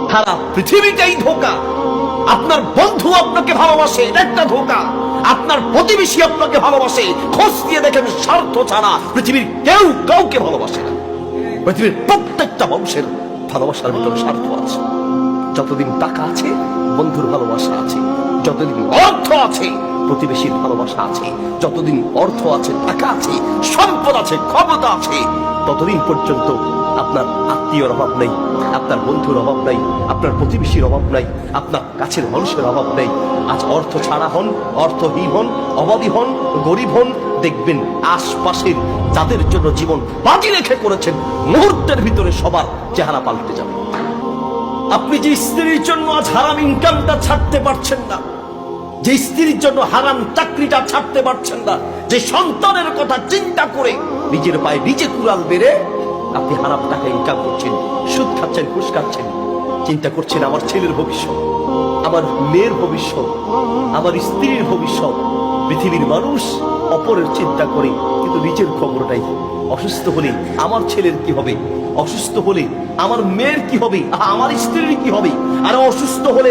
সারা পৃথিবীটাই ধোকা। আপনার বন্ধু আপনাকে ভালোবাসে, এটা একটা ধোকা। আপনার প্রতিবেশী আপনাকে ভালোবাসে, খোঁজ দিয়ে দেখেন স্বার্থ ছাড়া পৃথিবীর কেউ কাউকে ভালোবাসে না। পৃথিবীর প্রত্যেকটা মানুষের ভালোবাসার ভিতরে স্বার্থ আছে। যতদিন টাকা আছে, বন্ধুর ভালোবাসা আছে, যতদিন অর্থ আছে, প্রতিবেশীর ভালোবাসা আছে, যতদিন অর্থ আছে, টাকা আছে, সম্পদ আছে, ক্ষমতা আছে, ততদিন পর্যন্ত আপনার আত্মীয়র অভাব নেই, আপনার বন্ধুর অভাব নাই, আপনার প্রতিবেশীর অভাব নাই, আপনার কাছের মানুষের অভাব নেই। আজ অর্থ ছাড়া হন, অর্থহীন হন অভাবী হন, গরিব হন, দেখবেন আশপাশের যাদের জন্য জীবন বাজি রেখে করেছেন, মুহূর্তের ভিতরে সবার চেহারা পাল্টে যাবে। আপনি যে স্ত্রীর জন্য আজ হারাম ইনকামটা ছাড়তে পারছেন না, যে স্ত্রীর জন্য হারাম চাকরিটা ছাড়তে পারছেন না, যে সন্তানের কথা চিন্তা করে নিজের পায়ে নিজে কুড়াল বেড়ে আপনি হারাম টাকা ইনকাম করছেন, সুদ খাচ্ছেন, ঘুষ খাচ্ছেন, চিন্তা করছেন আমার ছেলের ভবিষ্যৎ, আমার মেয়ের ভবিষ্যৎ, আমার স্ত্রীর ভবিষ্যৎ, পৃথিবীর মানুষ অপরের চিন্তা করে, কিন্তু নিজের খবর নাই। অসুস্থ হলে আমার ছেলের কি হবে? অসুস্থ হলে আমার মেয়ের কি হবে? আমার স্ত্রীর কি হবে? আর অসুস্থ হলে